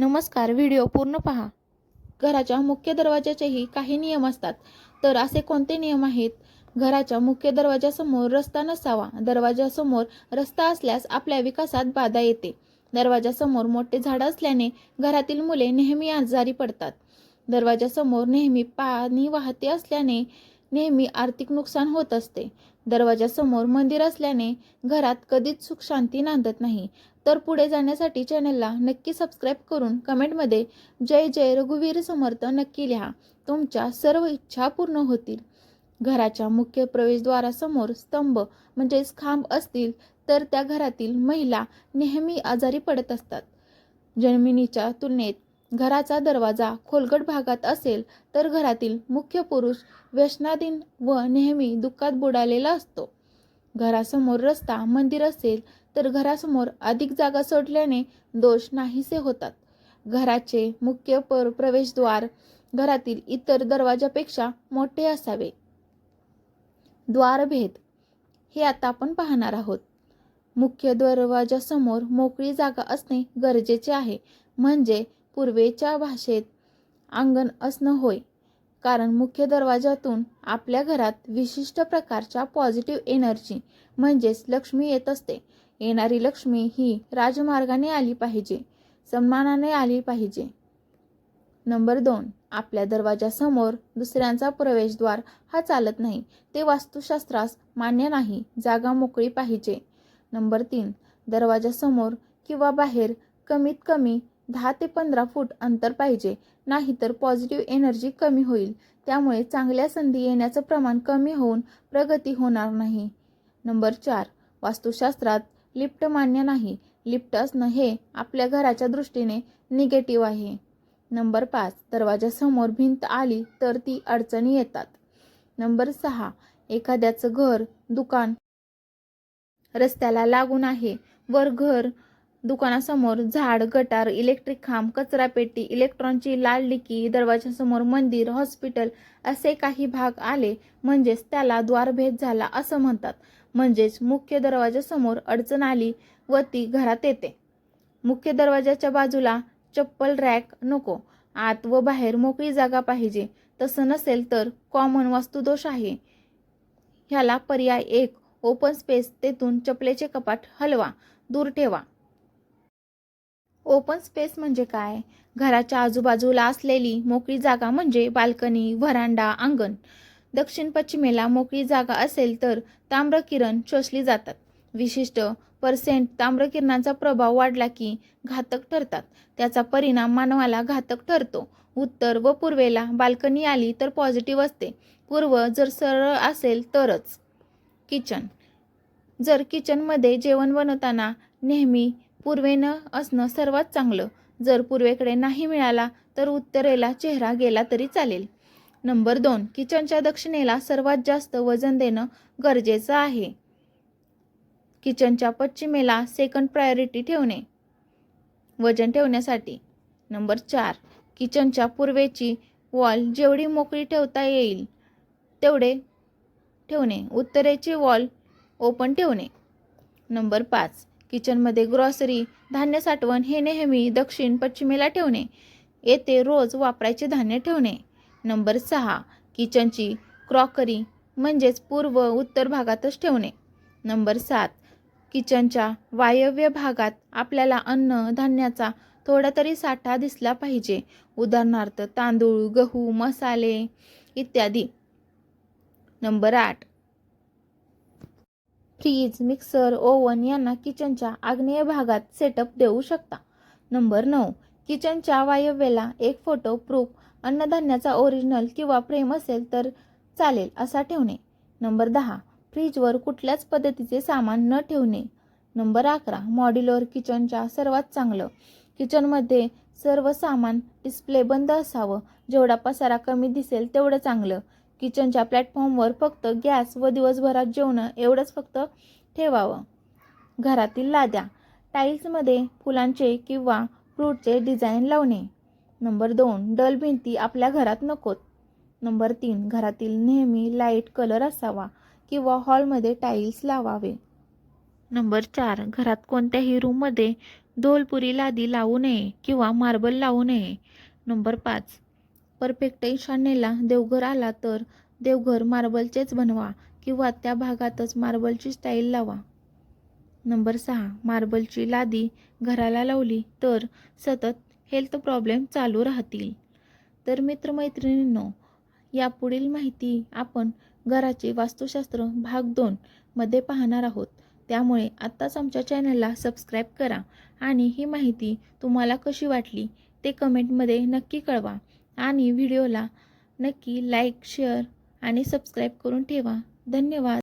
नमस्कार व्हिडिओ पूर्ण पहा. घराच्या मुख्य दरवाजाचेही काही नियम असतात. तर असे कोणते नियम आहेत? घराच्या मुख्य दरवाजासमोर रस्ता नसावा. दरवाजासमोर रस्ता असल्यास आपल्या विकासात बाधा येते. दरवाजासमोर मोठे झाड असल्याने घरातील मुले नेहमी आजारी पडतात. दरवाजासमोर नेहमी पाणी वाहते असल्याने नेहमी आर्थिक नुकसान होत असते. दरवाजासमोर मंदिर असल्याने घरात कधीच सुख शांती नांदत नाही. तर पुढे जाण्यासाठी चॅनलला नक्की सबस्क्राईब करून कमेंटमध्ये जय जय रघुवीर समर्थ नक्की लिहा. तुमच्या सर्व इच्छा पूर्ण होतील. घराच्या मुख्य प्रवेशद्वारासमोर स्तंभ म्हणजेच खांब असतील तर त्या घरातील महिला नेहमी आजारी पडत असतात. जन्मिनीच्या तुलनेत घराचा दरवाजा खोलगट भागात असेल तर घरातील मुख्य पुरुष व्यसनाधीन व नेहमी दुःखात बुडालेला असतो. घरासमोर रस्ता मंदिर असेल तर घरासमोर अधिक जागा सोडल्याने दोष नाहीसे होतात. घराचे मुख्य पर प्रवेशद्वार घरातील इतर दरवाजापेक्षा मोठे असावे. द्वारभेद. हे आता आपण पाहणार आहोत. मुख्य दरवाजासमोर मोकळी जागा असणे गरजेचे आहे. म्हणजे पूर्वेच्या भाषेत अंगण असणं होय. कारण मुख्य दरवाजातून आपल्या घरात विशिष्ट प्रकारच्या पॉझिटिव्ह एनर्जी म्हणजेच लक्ष्मी येत असते. येणारी लक्ष्मी ही राजमार्गाने आली पाहिजे सन्मानाने आली पाहिजे. नंबर दोन आपल्या दरवाजासमोर दुसऱ्यांचा प्रवेशद्वार हा चालत नाही. ते वास्तुशास्त्रास मान्य नाही जागा मोकळी पाहिजे. नंबर तीन दरवाजासमोर किंवा बाहेर कमीत कमी दहा ते पंधरा फूट अंतर पाहिजे. नाहीतर पॉझिटिव्ह एनर्जी कमी होईल. त्यामुळे चांगल्या संधी येण्याचं प्रमाण कमी होऊन प्रगती होणार नाही. नंबर चार. वास्तुशास्त्रात लिफ्ट मान्य नाही. लिफ्ट असणं हे आपल्या घराच्या दृष्टीने निगेटिव्ह आहे. नंबर पाच. दरवाजासमोर भिंत आली तर ती अडचणी येतात. नंबर सहा. एखाद्याचं घर दुकान रस्त्याला लागून आहे. वर घर दुकानासमोर झाड गटार इलेक्ट्रिक खांब कचरा पेटी इलेक्ट्रॉनची लाल डिकी दरवाजासमोर मंदिर हॉस्पिटल असे काही भाग आले म्हणजेच त्याला द्वारभेद झाला असं म्हणतात. म्हणजेच मुख्य दरवाजासमोर अडचण आली व ती घरात येते. मुख्य दरवाजाच्या बाजूला चप्पल रॅक नको. आत व बाहेर मोकळी जागा पाहिजे. तसं नसेल तर कॉमन वास्तुदोष आहे. ह्याला पर्याय एक. ओपन स्पेस तेथून चपलेचे कपाट हलवा. दूर ठेवा. ओपन स्पेस म्हणजे काय? घराच्या आजूबाजूला असलेली मोकळी जागा म्हणजे बाल्कनी व्हरांडा अंगण. दक्षिण पश्चिमेला मोकळी जागा असेल तर ताम्रकिरण शोषली जातात. विशिष्ट पर्सेंट ताम्रकिरणाचा प्रभाव वाढला की घातक ठरतात. त्याचा परिणाम मानवाला घातक ठरतो. उत्तर व पूर्वेला बाल्कनी आली तर पॉझिटिव्ह असते. पूर्व जर सरळ असेल तरच. किचन जर किचनमध्ये जेवण बनवताना नेहमी पूर्वेनं असणं सर्वात चांगलं. जर पूर्वेकडे नाही मिळाला तर उत्तरेला चेहरा गेला तरी चालेल. नंबर दोन किचनच्या दक्षिणेला सर्वात जास्त वजन देणं गरजेचं आहे. किचनच्या पश्चिमेला सेकंड प्रायोरिटी ठेवणे. वजन ठेवण्यासाठी. नंबर चार किचनच्या पूर्वेची वॉल जेवढी मोकळी ठेवता येईल तेवढे ठेवणे. उत्तरेची वॉल ओपन ठेवणे. नंबर पाच किचनमध्ये ग्रॉसरी धान्य साठवण हे नेहमी दक्षिण पश्चिमेला ठेवणे. येथे रोज वापरायचे धान्य ठेवणे. नंबर सहा किचनची क्रॉकरी म्हणजेच पूर्व उत्तर भागातच ठेवणे. नंबर सात किचनच्या वायव्य भागात आपल्याला अन्न धान्याचा थोडा तरी साठा दिसला पाहिजे. उदाहरणार्थ तांदूळ गहू मसाले इत्यादी. नंबर आठ फ्रीज मिक्सर ओव्हन यांना किचनच्या आग्नेय भागात सेटअप देऊ शकता. नंबर नऊ. किचनच्या वायव्येला एक फोटो प्रूफ अन्नधान्याचा ओरिजिनल किंवा फ्रेम असेल तर चालेल असा ठेवणे. नंबर दहा. फ्रीजवर कुठल्याच पद्धतीचे सामान न ठेवणे. नंबर अकरा. मॉड्युलर किचनच्या सर्वात चांगलं. किचनमध्ये सर्व सामान डिस्प्ले बंद असावं. जेवढा पसारा कमी दिसेल तेवढं चांगलं. किचनच्या प्लॅटफॉर्मवर फक्त गॅस व दिवसभरात जेवणं एवढंच फक्त ठेवावं. घरातील लाद्या टाईल्समध्ये फुलांचे किंवा फ्रूटचे डिझाईन लावणे. नंबर दोन डल भिंती आपल्या घरात नकोत. नंबर तीन घरातील नेहमी लाइट कलर असावा किंवा हॉलमध्ये टाईल्स लावावे. नंबर चार घरात कोणत्याही रूममध्ये ढोलपुरी लादी लावू नये किंवा मार्बल लावू नये. नंबर पाच परफेक्ट ईशान्येला देवघर आला तर देवघर मार्बलचेच बनवा किंवा त्या भागातच मार्बलची स्टाईल लावा. नंबर सहा. मार्बलची लादी घराला लावली तर सतत हेल्थ प्रॉब्लेम चालू राहतील. तर मित्रमैत्रिणींनो या पुढील माहिती आपण घराचे वास्तुशास्त्र भाग दोन मध्ये पाहणार आहोत. त्यामुळे आत्ताच आमच्या चॅनलला सबस्क्राईब करा आणि ही माहिती तुम्हाला कशी वाटली ते कमेंटमध्ये नक्की कळवा. आणि व्हिडिओला नक्की लाईक शेअर आणि सबस्क्राईब करून ठेवा. धन्यवाद.